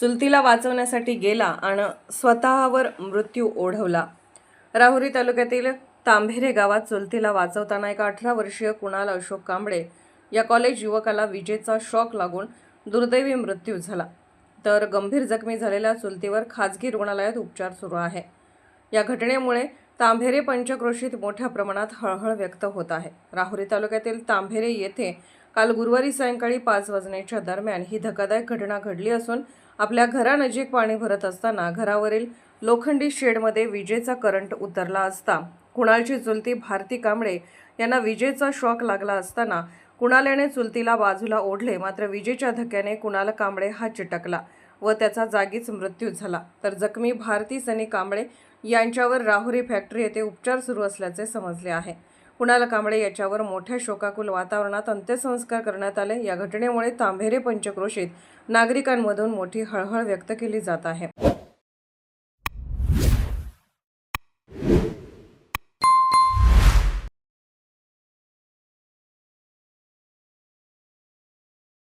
चुलतीला वाचवण्यासाठी गेला आणि स्वतःवर मृत्यू ओढवला. राहुरी तालुक्यातील तांभेरे गावात चुलतीला वाचवताना एका अठरा वर्षीय कुणाल अशोक कांबळे या कॉलेज युवकाला विजेचा शॉक लागून दुर्दैवी मृत्यू झाला. तर गंभीर जखमी झालेल्या चुलतीवर खाजगी रुग्णालयात उपचार सुरू आहे. या घटनेमुळे तांभेरे पंचक्रोशीत मोठ्या प्रमाणात हळहळ व्यक्त होत आहे. राहुरी तालुक्यातील तांभेरे येथे काल गुरुवारी सायंकाळी पाच वाजण्याच्या दरम्यान ही धक्कादायक घटना घडली असून आपल्या घरानजीक पाणी भरत असताना घरावरील लोखंडी शेडमध्ये विजेचा करंट उतरला असता. कुणालची चुलती भारती कांबळे यांना विजेचा शॉक लागला असताना कुणाल याने चुलतीला बाजूला ओढले मात्र विजेच्या धक्क्याने कुणाल कांबळे हा चिटकला व त्याचा जागीच मृत्यू झाला. तर जखमी भारती सनी कांबळे यांच्यावर राहुरी फॅक्टरी येथे उपचार सुरू असल्याचे समजले आहे. कुणाल कांबळे याच्यावर मोठ्या शोकाकुल वातावरणात अंत्यसंस्कार करण्यात आले. या घटनेमुळे तांभेरे पंचक्रोशीत नागरिकांमधून मोठी हळहळ व्यक्त केली जात आहे.